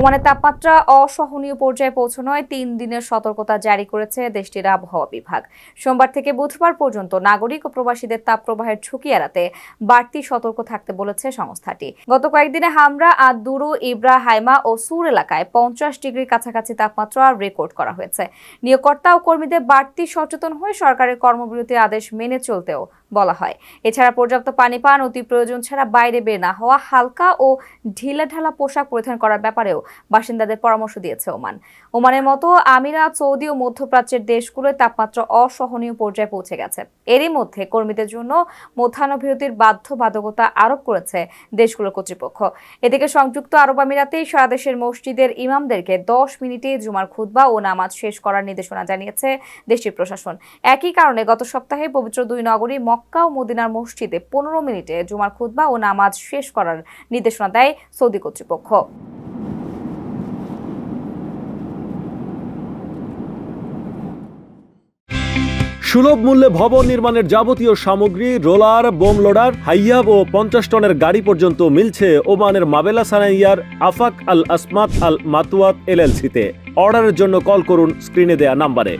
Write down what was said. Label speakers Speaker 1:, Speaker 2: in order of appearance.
Speaker 1: ওমানের তাপমাত্রা অসহনীয় পর্যায়ে পৌঁছানোয় তিন দিনের সতর্কতা জারি করেছে দেশটির আবহাওয়া বিভাগ। সোমবার থেকে বুধবার পর্যন্ত নাগরিক ও প্রবাসীদের তাপপ্রবাহের ঝুঁকি এড়াতে বাড়তি সতর্ক থাকতে বলেছে সংস্থাটি। গত কয়েকদিনে হামরা, আদুরু, ইব্রা, হাইমা ও সুর এলাকায় পঞ্চাশ ডিগ্রির কাছাকাছি তাপমাত্রা রেকর্ড করা হয়েছে। নিয়োগকর্তা ও কর্মীদের বাড়তি সচেতন হয়ে সরকারের কর্মবিরতি আদেশ মেনে চলতেও বলা হয়। এছাড়া পর্যাপ্ত পানি পান অতি প্রয়োজন ছাড়া বাইরে বের না হওয়া, হালকা ও ঢিলাঢালা পোশাক পরিধান করার ব্যাপারেও বাসিন্দাদের পরামর্শ দিয়েছে ওমান। ওমানের মতো আমিরাত, সৌদি ও মধ্যপ্রাচ্যের দেশগুলোয় তাপমাত্রা অসহনীয় পর্যায়ে পৌঁছে গেছে। এরই মধ্যে কর্মীদের জন্য মধ্যাহ্নবিরতির বাধ্যবাধকতা আরোপ করেছে দেশগুলোর কর্তৃপক্ষ। এদিকে সংযুক্ত আরব আমিরাতে সারা দেশের মসজিদের ইমামদেরকে দশ মিনিটে জুমার খুতবা ও নামাজ শেষ করার নির্দেশনা জানিয়েছে দেশটির প্রশাসন। একই কারণে গত সপ্তাহে পবিত্র দুই নগরী মক্কা ও মদিনার মসজিদে পনেরো মিনিটে জুমার খুতবা ও নামাজ শেষ করার নির্দেশনা দেয় সৌদি কর্তৃপক্ষ।
Speaker 2: সুলভ মূল্যে ভবন নির্মাণের যাবতীয় সামগ্রী, রোলার, বোম লোডার, হাইয়াব ও পঞ্চাশ টনের গাড়ি পর্যন্ত মিলছে ওমানের মাবেলা সানাইয়ার আফাক আল আসমাত আল মাতুয়াত এলএলসিতে। অর্ডারের জন্য কল করুন, স্ক্রিনে দেয়া নাম্বারে।